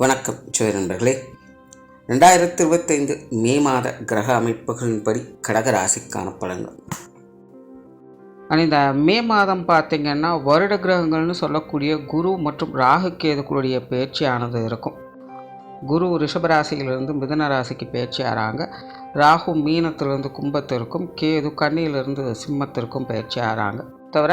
வணக்கம் ஜோதி நண்பர்களே. ரெண்டாயிரத்தி இருபத்தைந்து மே மாத கிரக அமைப்புகளின்படி கடகராசிக்கான பலன்கள். ஆனால் இந்த மே மாதம் பார்த்திங்கன்னா வருட கிரகங்கள்னு சொல்லக்கூடிய குரு மற்றும் ராகு கேதுக்களுடைய பேச்சியானது இருக்கும். குரு ரிஷபராசியிலிருந்து மிதன ராசிக்கு பேச்சு ஆறாங்க ராகு மீனத்திலிருந்து கும்பத்திற்கும் கேது கண்ணியிலிருந்து சிம்மத்திற்கும் பயிற்சி ஆறாங்க தவிர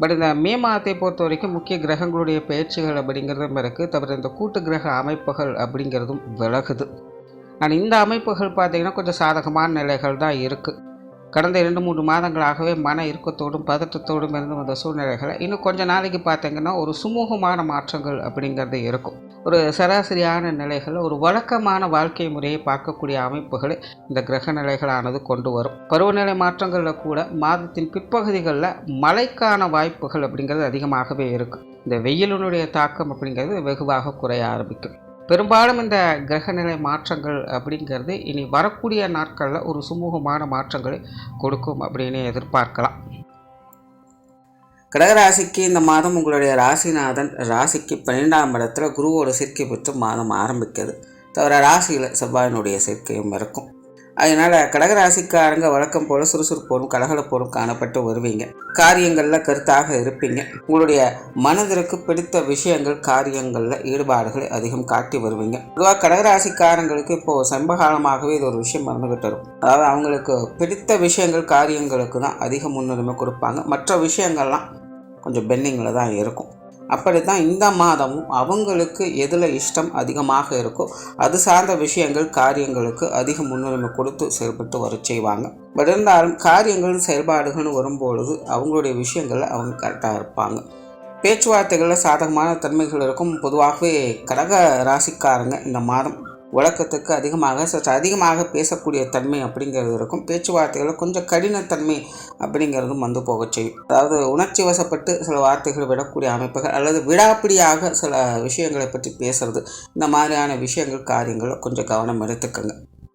பட் இந்த மே மாதத்தை பொறுத்த வரைக்கும் முக்கிய கிரகங்களுடைய பயிற்சிகள் அப்படிங்கிறதும் இருக்குது தவிர இந்த கூட்டு கிரக அமைப்புகள் அப்படிங்கிறதும் விலகுது. ஆனால் இந்த அமைப்புகள் பார்த்திங்கன்னா கொஞ்சம் சாதகமான நிலைகள் தான் இருக்குது கடந்த இரண்டு மூன்று மாதங்களாகவே மன இறுக்கத்தோடும் பதட்டத்தோடும் இருந்து வந்த சூழ்நிலைகளை இன்னும் கொஞ்ச நாளைக்கு பார்த்திங்கன்னா ஒரு சுமூகமான மாற்றங்கள் அப்படிங்கிறது இருக்கும். ஒரு சராசரியான நிலைகளில் ஒரு வழக்கமான வாழ்க்கை முறையை பார்க்கக்கூடிய அமைப்புகளை இந்த கிரக நிலைகளானது கொண்டு வரும். பருவநிலை மாற்றங்களில் கூட மாதத்தின் பிற்பகுதிகளில் மழைக்கான வாய்ப்புகள் அப்படிங்கிறது அதிகமாகவே இருக்கும் இந்த வெயிலினுடைய தாக்கம் அப்படிங்கிறது வெகுவாக குறைய ஆரம்பிக்கும். பெரும்பாலும் இந்த கிரகநிலை மாற்றங்கள் அப்படிங்கிறது இனி வரக்கூடிய நாட்களில் ஒரு சுமூகமான மாற்றங்களை கொடுக்கும் அப்படின்னு எதிர்பார்க்கலாம். கடகராசிக்கு இந்த மாதம் உங்களுடைய ராசிநாதன் ராசிக்கு பன்னிரெண்டாம் இடத்துல குருவோட சேர்க்கை பெற்று மாதம் ஆரம்பிக்கிறது. தவிர ராசியில் செவ்வாயினுடைய சேர்க்கையும் இருக்கும். அதனால் கடகராசிக்காரங்க வழக்கம் போல் சுறுசுறுப்போடும் கலகலப்போடும் காணப்பட்டு வருவீங்க. காரியங்களில் கருத்தாக இருப்பீங்க. உங்களுடைய மனதிற்கு பிடித்த விஷயங்கள் காரியங்களில் ஈடுபாடுகளை அதிகம் காட்டி வருவீங்க. பொதுவாக கடகராசிக்காரங்களுக்கு இப்போது சம்பகாலமாகவே இது ஒரு விஷயம் மறந்துகிட்டு இருக்கும் அதாவது அவங்களுக்கு பிடித்த விஷயங்கள் காரியங்களுக்கு தான் அதிக முன்னுரிமை கொடுப்பாங்க. மற்ற விஷயங்கள்லாம் கொஞ்சம் பெண்டிங்கில் தான் இருக்கும். அப்படி தான் இந்த மாதமும் அவங்களுக்கு எதில் இஷ்டம் அதிகமாக இருக்கோ அது சார்ந்த விஷயங்கள் காரியங்களுக்கு அதிக முன்னுரிமை கொடுத்து செயல்பட்டு வர செய்வாங்க. பட் இருந்தாலும் காரியங்கள் செயல்பாடுகள்னு வரும்பொழுது அவங்களுடைய விஷயங்களில் அவங்க கரெக்டாக இருப்பாங்க. பேச்சுவார்த்தைகளில் சாதகமான தன்மைகள் இருக்கும். பொதுவாகவே கடக ராசிக்காரங்க இந்த மாதம். வழக்கத்துக்கு அதிகமாக சற்று அதிகமாக பேசக்கூடிய தன்மை அப்படிங்கிறது இருக்கும். பேச்சுவார்த்தைகளில் கொஞ்சம் கடினத்தன்மை அப்படிங்கிறதும் வந்து போக செய்யும். அதாவது உணர்ச்சி வசப்பட்டு சில வார்த்தைகளை விடக்கூடிய அமைப்புகள் அல்லது விடாப்பிடியாக சில விஷயங்களை பற்றி பேசுறது. இந்த மாதிரியான விஷயங்கள் காரியங்களில் கொஞ்சம் கவனம் எடுத்துக்கோங்க.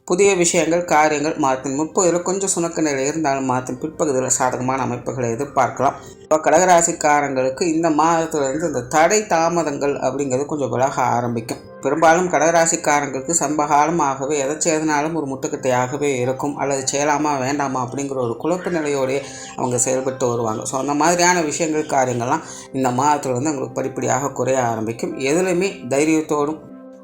புதிய விஷயங்கள் காரியங்கள் மாதத்தின் முற்பகுதியில் கொஞ்சம் சுணக்க நிலை இருந்தாலும் மாதத்தின் பிற்பகுதியில் சாதகமான அமைப்புகளை எதிர்பார்க்கலாம். இப்போ கடகராசிக்காரங்களுக்கு இந்த மாதத்துலேருந்து இந்த தடை தாமதங்கள் அப்படிங்கிறது கொஞ்சம் விலக ஆரம்பிக்கும். பெரும்பாலும் கடகராசிக்காரங்களுக்கு சம்பகாலமாகவே எதை செய்தனாலும் ஒரு முட்டுக்கட்டையாகவே இருக்கும். அல்லது செய்யலாமா வேண்டாமா அப்படிங்கிற ஒரு குழப்ப நிலையோடய அவங்க செயல்பட்டு வருவாங்க. ஸோ அந்த மாதிரியான விஷயங்கள் காரியங்கள்லாம் இந்த மாதத்தில் வந்து அவங்களுக்கு படிப்படியாக குறைய ஆரம்பிக்கும். எதுலையுமே தைரியத்தோடும்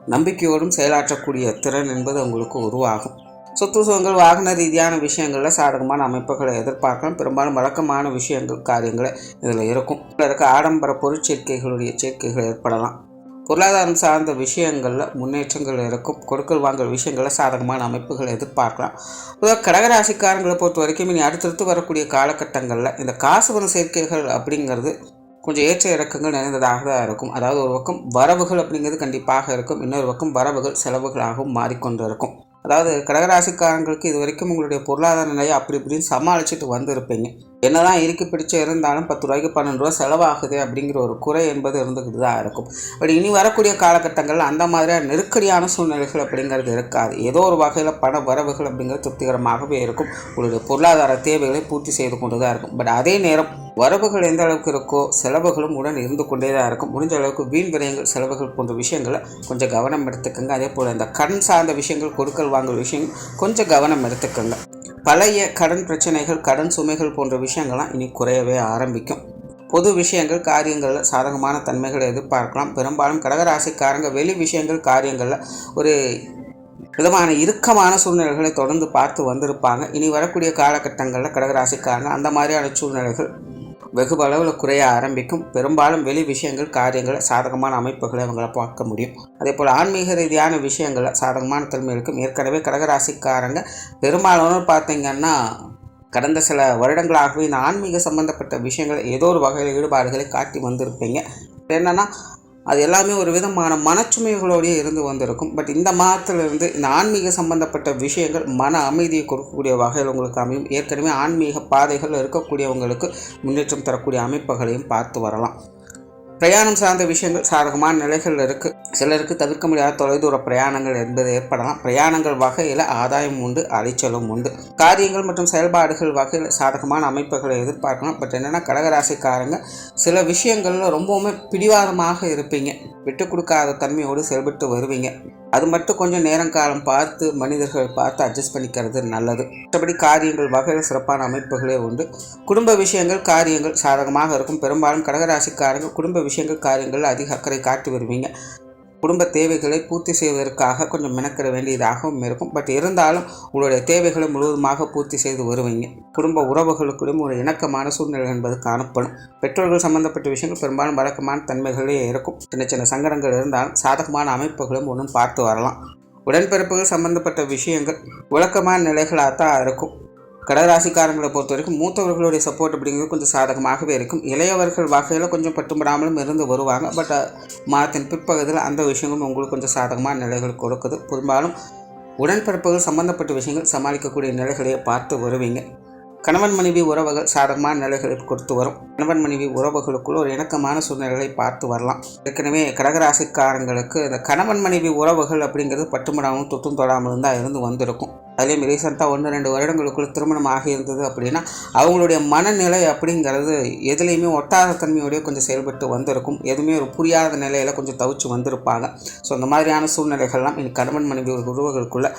நம்பிக்கையோடும் செயலாற்றக்கூடிய திறன் என்பது அவங்களுக்கு உருவாகும். சொத்து சுகங்கள் வாகன ரீதியான விஷயங்களில் சாதகமான அமைப்புகளை எதிர்பார்க்கலாம். பெரும்பாலும் வழக்கமான விஷயங்கள் காரியங்களை இதில் இருக்கும். இருக்க ஆடம்பர பொருட்சேர்க்கைகளுடைய சேர்க்கைகள் ஏற்படலாம். பொருளாதாரம் சார்ந்த விஷயங்களில் முன்னேற்றங்கள் இருக்கும். கொடுக்கல் வாங்கல் விஷயங்களில் சாதகமான அமைப்புகளை எதிர்பார்க்கலாம். பொதுவாக கடகராசிக்காரங்களை பொறுத்த வரைக்கும் இனி அடுத்தடுத்து வரக்கூடிய காலகட்டங்களில் இந்த காசு காசுவன சேர்க்கைகள் அப்படிங்கிறது கொஞ்சம் ஏற்ற இறக்கங்கள் நிறைந்ததாக தான் இருக்கும். அதாவது ஒரு பக்கம் வரவுகள் அப்படிங்கிறது கண்டிப்பாக இருக்கும். இன்னொரு பக்கம் வரவுகள் செலவுகளாகவும் மாறிக்கொண்டு இருக்கும். அதாவது கடகராசிக்காரங்களுக்கு இது வரைக்கும் உங்களுடைய பொருளாதார நிலையை அப்படி இப்படின்னு சமாளிச்சுட்டு வந்திருப்பீங்க. என்னதான் இறுக்கி பிடிச்சு இருந்தாலும் பத்து ரூபாய்க்கு பன்னெண்டு ரூபா செலவாகுது அப்படிங்கிற ஒரு குறை என்பது இருந்துக்கிட்டு தான் இருக்கும். பட் இனி வரக்கூடிய காலகட்டங்களில் அந்த மாதிரியான நெருக்கடியான சூழ்நிலைகள் அப்படிங்கிறது இருக்காது. ஏதோ ஒரு வகையில் பண வரவுகள் அப்படிங்கிறது திருப்திகரமாகவே இருக்கும். உங்களுடைய பொருளாதார தேவைகளை பூர்த்தி செய்து கொண்டு தான் இருக்கும். பட் அதே நேரம் வரவுகள் எந்த அளவுக்கு இருக்கோ செலவுகளும் உடன் இருந்து கொண்டே தான் இருக்கும். முடிஞ்ச அளவுக்கு வீண் விரயங்கள் செலவுகள் போன்ற விஷயங்களை கொஞ்சம் கவனம் எடுத்துக்கோங்க. அதே போல் இந்த கடன் சார்ந்த விஷயங்கள் கொடுக்கல் வாங்கல் விஷயம் கொஞ்சம் கவனம் எடுத்துக்கோங்க. பழைய கடன் பிரச்சனைகள் கடன் சுமைகள் போன்ற விஷயங்கள்லாம் இனி குறையவே ஆரம்பிக்கும். பொது விஷயங்கள் காரியங்களில் சாதகமான தன்மைகளை எதிர்பார்க்கலாம். பெரும்பாலும் கடகராசிக்காரங்க வெளி விஷயங்கள் காரியங்களில் ஒரு விதமான இறுக்கமான சூழ்நிலைகளை தொடர்ந்து பார்த்து வந்திருப்பாங்க. இனி வரக்கூடிய காலகட்டங்களில் கடகராசிக்காரங்க அந்த மாதிரியான சூழ்நிலைகள் வெகு அளவில் குறைய ஆரம்பிக்கும். பெரும்பாலும் வெளி விஷயங்கள் காரியங்களை சாதகமான அமைப்புகளை அவங்கள பார்க்க முடியும். அதே போல் ஆன்மீக ரீதியான விஷயங்களை சாதகமான தன்மை இருக்கும். ஏற்கனவே கடகராசிக்காரங்க பெரும்பாலான பார்த்தீங்கன்னா கடந்த சில வருடங்களாகவே இந்த ஆன்மீக சம்பந்தப்பட்ட விஷயங்கள் ஏதோ ஒரு வகையில் ஈடுபாடுகளை காட்டி வந்திருப்பீங்க. என்னென்னா அது எல்லாமே ஒரு விதமான மனச்சுமைகளோடயே இருந்து வந்திருக்கும். பட் இந்த மாதத்திலிருந்து இந்த ஆன்மீக சம்பந்தப்பட்ட விஷயங்கள் மன அமைதியை கொடுக்கக்கூடிய வகையில் உங்களுக்கு அமையும். ஏற்கனவே ஆன்மீக பாதைகள் இருக்கக்கூடியவங்களுக்கு முன்னேற்றம் தரக்கூடிய அமைப்புகளையும் பார்த்து வரலாம். பிரயாணம் சார்ந்த விஷயங்கள் சாதகமான நிலைகள் இருக்குது சிலருக்கு தவிர்க்க முடியாத தொலைதூர பிரயாணங்கள் என்பது ஏற்படலாம். பிரயாணங்கள் வகையில் ஆதாயம் உண்டு அலைச்சலும் உண்டு. காரியங்கள் மற்றும் செயல்பாடுகள் வகையில் சாதகமான அமைப்புகளை எதிர்பார்க்கலாம். பட் என்னென்னா கடகராசிக்காரங்க சில விஷயங்களில் ரொம்பவுமே பிடிவாதமாக இருப்பீங்க. விட்டு கொடுக்காத தன்மையோடு செயல்பட்டு வருவீங்க. அது மட்டும் கொஞ்சம் நேரம் காலம் பார்த்து மனிதர்கள் பார்த்து அட்ஜஸ்ட் பண்ணிக்கிறது நல்லது. மற்றபடி காரியங்கள் வகையில் சிறப்பான அமைப்புகளே உண்டு. குடும்ப விஷயங்கள் காரியங்கள் சாதகமாக இருக்கும். பெரும்பாலும் கடகராசிக்காரங்க குடும்ப விஷயங்கள் காரியங்கள் அதிக அக்கறை காட்டி வருவீங்க. குடும்ப தேவைகளை பூர்த்தி செய்வதற்காக கொஞ்சம் மெனக்கிட வேண்டியதாகவும் இருக்கும். பட் இருந்தாலும் உங்களுடைய தேவைகளை முழுவதுமாக பூர்த்தி செய்து வருவீங்க. குடும்ப உறவுகளுக்குள்ளும் ஒரு இணக்கமான சூழ்நிலை என்பது காணப்படும். பெற்றோர்கள் சம்பந்தப்பட்ட விஷயங்கள் பெரும்பாலும் வழக்கமான தன்மைகளே இருக்கும். சின்ன சின்ன சங்கடங்கள் இருந்தாலும் சாதகமான அமைப்புகளும் ஒன்றும் பார்த்து வரலாம். உடன்பிறப்புகள் சம்பந்தப்பட்ட விஷயங்கள் விளக்கமான நிலைகளாக தான் இருக்கும். கடகராசிக்காரங்களை பொறுத்த வரைக்கும் மூத்தவர்களுடைய சப்போர்ட் அப்படிங்கிறது கொஞ்சம் சாதகமாகவே இருக்கும். இளையவர்கள் வகையில் கொஞ்சம் பட்டுப்படாமலும் இருந்து வருவாங்க. பட் மாதத்தின் பிற்பகுதியில் அந்த விஷயங்களும் உங்களுக்கு கொஞ்சம் சாதகமான நிலைகள் கொடுக்குது. பெரும்பாலும் உடன்பிறப்புகள் சம்பந்தப்பட்ட விஷயங்கள் சமாளிக்கக்கூடிய நிலைகளையே பார்த்து வருவீங்க. கணவன் மனைவி உறவுகள் சாதகமான நிலைகளை கொடுத்து வரும். கணவன் மனைவி உறவுகளுக்குள் ஒரு இணக்கமான சூழ்நிலைகளை பார்த்து வரலாம். ஏற்கனவே கடகராசிக்காரங்களுக்கு இந்த கணவன் மனைவி உறவுகள் அப்படிங்கிறது பட்டுமடாமல் தொட்டும் தொடாமல் தான் இருந்து வந்திருக்கும். அதுலேயும் ரீசெண்டாக ஒன்று ரெண்டு வருடங்களுக்குள்ள திருமணம் ஆகியிருந்தது அப்படின்னா அவங்களுடைய மனநிலை அப்படிங்கிறது எதுலேயுமே ஒட்டாத தன்மையோடய கொஞ்சம் செயல்பட்டு வந்திருக்கும். எதுவுமே ஒரு புரியாத நிலையில் கொஞ்சம் தவிச்சு வந்திருப்பாங்க. ஸோ அந்த மாதிரியான சூழ்நிலைகள்லாம் இனி கணவன் மனைவி உறவுகளுக்குள்ள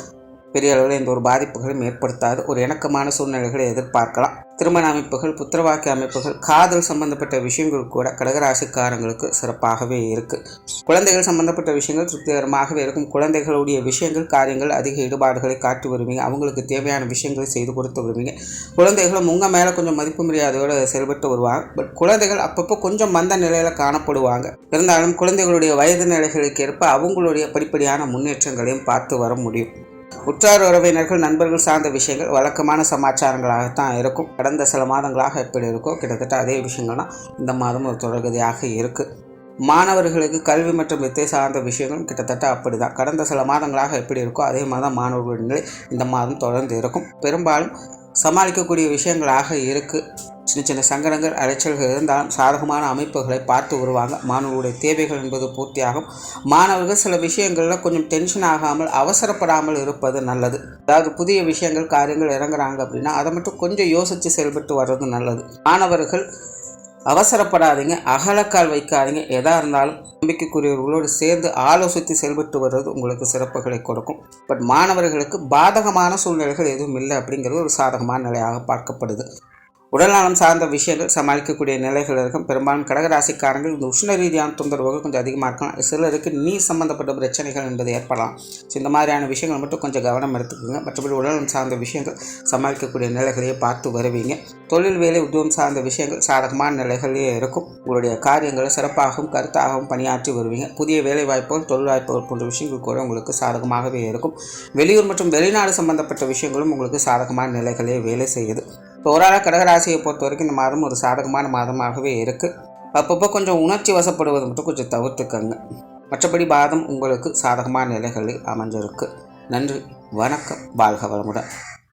பெரிய அளவில் எந்த ஒரு பாதிப்புகளும் ஏற்படுத்தாது. ஒரு இணக்கமான சூழ்நிலைகளை எதிர்பார்க்கலாம். திருமண அமைப்புகள் புத்திரவாக்கிய அமைப்புகள் காதல் சம்பந்தப்பட்ட விஷயங்கள் கூட கடகராசிக்காரங்களுக்கு சிறப்பாகவே இருக்குது குழந்தைகள் சம்பந்தப்பட்ட விஷயங்கள் திருப்திகரமாகவே இருக்கும். குழந்தைகளுடைய விஷயங்கள் காரியங்கள் அதிக ஈடுபாடுகளை காட்டி வருவீங்க. அவங்களுக்கு தேவையான விஷயங்களை செய்து கொடுத்து வருவீங்க. குழந்தைகளும் உங்கள் மேலே கொஞ்சம் மதிப்பு மரியாதையோடு செயல்பட்டு வருவாங்க. பட் குழந்தைகள் அப்பப்போ கொஞ்சம் மந்த நிலையில் காணப்படுவாங்க. இருந்தாலும் குழந்தைகளுடைய வயது நிலைகளுக்கு ஏற்ப அவங்களுடைய படிப்படியான முன்னேற்றங்களையும் பார்த்து வர முடியும். உற்றார் உறவினர்கள் நண்பர்கள் சார்ந்த விஷயங்கள் வழக்கமான சமாச்சாரங்களாகத்தான் இருக்கும். கடந்த சில மாதங்களாக எப்படி இருக்கோ கிட்டத்தட்ட அதே விஷயங்கள்லாம் இந்த மாதம் ஒரு தொடர்கதியாக இருக்குது மாணவர்களுக்கு கல்வி மற்றும் வித்தை சார்ந்த விஷயங்களும் கிட்டத்தட்ட அப்படி தான் கடந்த சில மாதங்களாக எப்படி இருக்கோ அதே மாதிரி தான் மாணவர்களின் நிலை இந்த மாதம் தொடர்ந்து இருக்கும். பெரும்பாலும் சமாளிக்கக்கூடிய விஷயங்களாக இருக்குது சின்ன சின்ன சங்கடங்கள் அலைச்சல்கள் இருந்தாலும் சாதகமான அமைப்புகளை பார்த்து வருவாங்க. மாணவர்களுடைய தேவைகள் என்பது பூர்த்தியாகும். மாணவர்கள் சில விஷயங்களில் கொஞ்சம் டென்ஷன் ஆகாமல் அவசரப்படாமல் இருப்பது நல்லது. அதாவது புதிய விஷயங்கள் காரியங்கள் இறங்குறாங்க அப்படின்னா அதை மட்டும் கொஞ்சம் யோசித்து செயல்பட்டு வர்றது நல்லது. மாணவர்கள் அவசரப்படாதீங்க அகலக்கால் வைக்காதீங்க. எதாக இருந்தாலும் நம்பிக்கைக்குரியவர்களோடு சேர்ந்து ஆலோசித்து செயல்பட்டு வர்றது உங்களுக்கு சிறப்புகளை கொடுக்கும். பட் மாணவர்களுக்கு பாதகமான சூழ்நிலைகள் எதுவும் இல்லை அப்படிங்கிறது ஒரு சாதகமான நிலையாக பார்க்கப்படுது. உடல்நலம் சார்ந்த விஷயங்கள் சமாளிக்கக்கூடிய நிலைகள் இருக்கும். பெரும்பாலும் கடகராசிக்காரங்கள் இந்த உஷ்ண ரீதியான தொந்தரவுகள் கொஞ்சம் அதிகமாக இருக்கலாம். சிலருக்கு நீர் சம்பந்தப்பட்ட பிரச்சனைகள் என்பது ஏற்படலாம். ஸோ இந்த மாதிரியான விஷயங்கள் மட்டும் கொஞ்சம் கவனம் எடுத்துக்கோங்க. மற்றபடி உடல்நலம் சார்ந்த விஷயங்கள் சமாளிக்கக்கூடிய நிலைகளையே பார்த்து வருவீங்க. தொழில் வேலை உத்தியோகம் சார்ந்த விஷயங்கள் சாதகமான நிலைகளே இருக்கும். உங்களுடைய காரியங்களை சிறப்பாகவும் கருத்தாகவும் பணியாற்றி வருவீங்க. புதிய வேலை வாய்ப்புகள் தொழில் வாய்ப்புகள் போன்ற விஷயங்கள் கூட உங்களுக்கு சாதகமாகவே இருக்கும். வெளியூர் மற்றும் வெளிநாடு சம்பந்தப்பட்ட விஷயங்களும் உங்களுக்கு சாதகமான நிலைகளே வேலை செய்யுது. இப்போ ஓராளாக கடகராசியை பொறுத்த வரைக்கும் இந்த மாதம் ஒரு சாதகமான மாதமாகவே இருக்குது அப்பப்போ கொஞ்சம் உணர்ச்சி வசப்படுவது மட்டும் கொஞ்சம் தவிர்த்துக்கங்க. மற்றபடி பாதம் உங்களுக்கு சாதகமான நிலைகளில் அமைஞ்சிருக்கு. நன்றி வணக்கம். வாழ்க வளமுடன்.